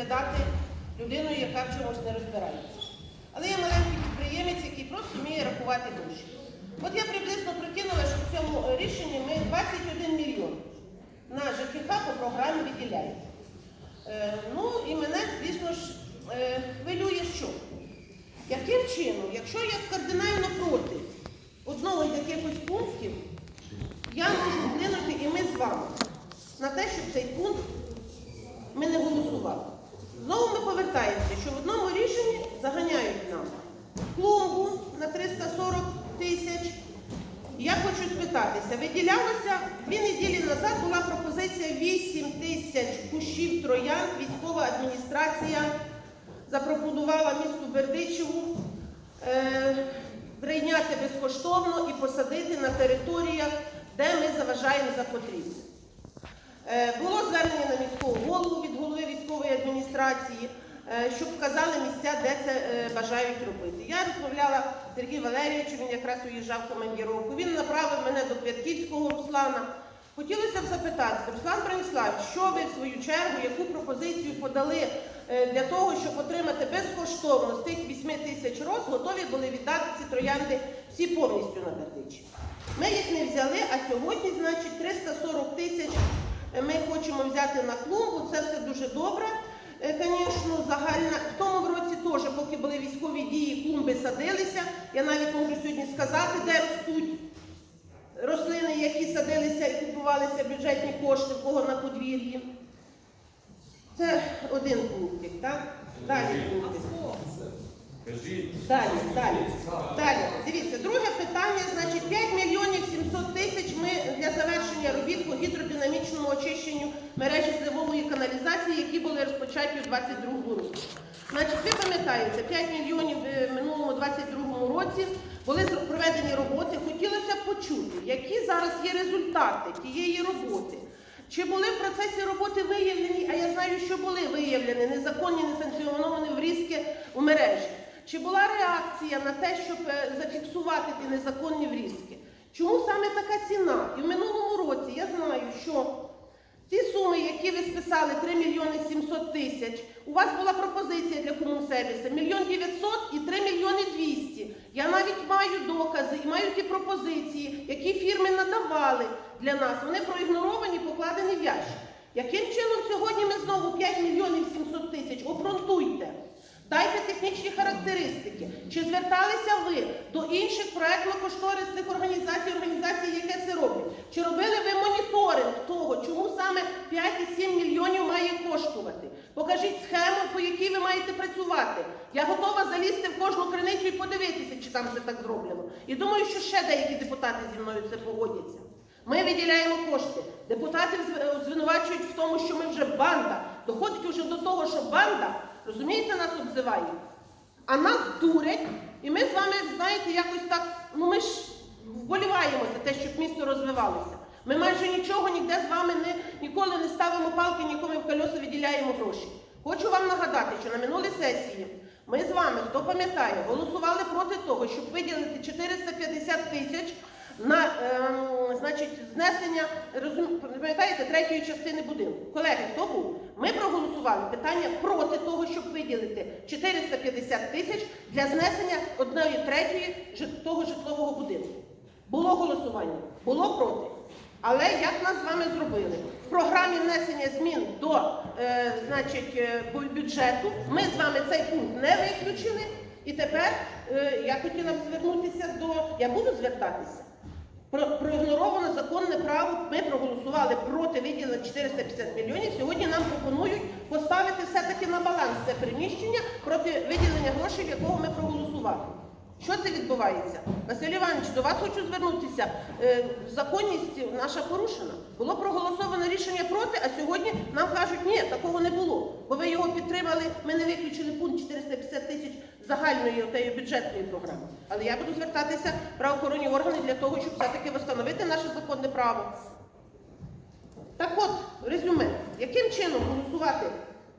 виглядати людиною, яка в чомусь не розбирається. Але я маленький підприємець, який просто вміє рахувати гроші. От я приблизно прикинула, що в цьому рішенні ми 21 мільйон на ЖКХ по програмі виділяємо. Е, ну і мене, звісно ж, е, хвилює що? Яким чином, якщо я кардинально проти одного з якихось пунктів, я можу вплинути і ми з вами на те, щоб цей пункт ми не голосували. Знову ми повертаємося, що в одному рішенні заганяють нам клумбу на 340 тисяч. Я хочу спитатися, виділялося дві неділі назад була пропозиція 8 тисяч кущів троян, військова адміністрація запропонувала місту Бердичеву е, прийняти безкоштовно і посадити на територіях, де ми заважаємо за потрібне. Е, Було звернення на міського голову від голови військової адміністрації, щоб вказали місця, де це е, бажають робити. Я розмовляла з Сергієм Валерійовичем, він якраз уїжджав в командіровку. Він направив мене до Квятківського Руслана. Хотілося б запитати, Руслан Брониславович, що ви в свою чергу, яку пропозицію подали е, для того, щоб отримати безкоштовно з тих 8 тисяч роз, готові були віддати ці троянди всі повністю на Бердичі. Ми їх не взяли, а сьогодні, значить, 340 тисяч е, ми хочемо взяти на клумбу. Це все дуже добре. Звісно, загальна в тому році теж, поки були військові дії, клумби садилися. Я навіть можу сьогодні сказати, де ростуть рослини, які садилися і купувалися бюджетні кошти, в кого на подвір'ї. Це один пунктик, так? Далі пунктик. Далі, далі. Далі. Дивіться, друге питання, значить, 5 мільйонів 700 тисяч ми для завершення робіт по гідродинамічному очищенню мережі зливової каналізації, які були розпочаті у 22 році. Значить, ви пам'ятаєте, 5 мільйонів в минулому 22 році були проведені роботи. Хотілося б почути, які зараз є результати тієї роботи. Чи були в процесі роботи виявлені, а я знаю, що були виявлені незаконні, несанкціоновані врізки у мережі? Чи була реакція на те, щоб е, зафіксувати ті незаконні врізки? Чому саме така ціна? І в минулому році я знаю, що ті суми, які ви списали, 3 мільйони 700 тисяч, у вас була пропозиція для комунсервісу мільйон 900 і 3 мільйони 200. Я навіть маю докази і маю ті пропозиції, які фірми надавали для нас. Вони проігноровані, покладені в ящик. Яким чином сьогодні ми знову 5 мільйонів 700 тисяч? Обґрунтуйте. Дайте технічні характеристики. Чи зверталися ви до інших проектно-кошторисних організацій, організацій, які це роблять? Чи робили ви моніторинг того, чому саме 5,7 мільйонів має коштувати? Покажіть схему, по якій ви маєте працювати. Я готова залізти в кожну криницю і подивитися, чи там це так зроблено. І думаю, що ще деякі депутати зі мною це погодяться. Ми виділяємо кошти. Депутати звинувачують в тому, що ми вже банда. Доходить уже до того, що банда, розумієте, нас обзиває. А нас дурять, і ми з вами, знаєте, якось так, ну ми ж вболіваємо за те, щоб місто розвивалося. Ми майже нічого ніде з вами не, ніколи не ставимо палки, нікому в кольоса виділяємо гроші. Хочу вам нагадати, що на минулій сесії ми з вами, хто пам'ятає, голосували проти того, щоб виділити 450 тисяч на ем, значить, знесення, пам'ятаєте, третьої частини будинку. Колеги, хто був? Ми проголосували питання проти того, щоб виділити 450 тисяч для знесення одної третьої того житлового будинку. Було голосування, було проти. Але як нас з вами зробили? В програмі внесення змін до е, значить, е, бюджету ми з вами цей пункт не виключили. І тепер е, я хотіла б звернутися до. Я буду звертатися. Про проігноровано законне право. Ми проголосували проти виділення 450 мільйонів. Сьогодні нам пропонують поставити все-таки на баланс це приміщення проти виділення грошей, якого ми проголосували. Що це відбувається? Василь Іванович, до вас хочу звернутися. Е, законність наша порушена. Було проголосовано рішення проти, а сьогодні нам кажуть, ні, такого не було. Бо ви його підтримали, ми не виключили пункт 450 тисяч загальної отеї бюджетної програми. Але я буду звертатися в правоохоронні органи для того, щоб все-таки встановити наше законне право. Так от, резюме, яким чином голосувати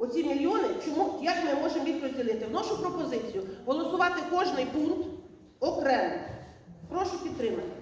оці мільйони, чому, як ми можемо їх розділити? Вношу пропозицію голосувати кожний пункт окремо. Прошу підтримати.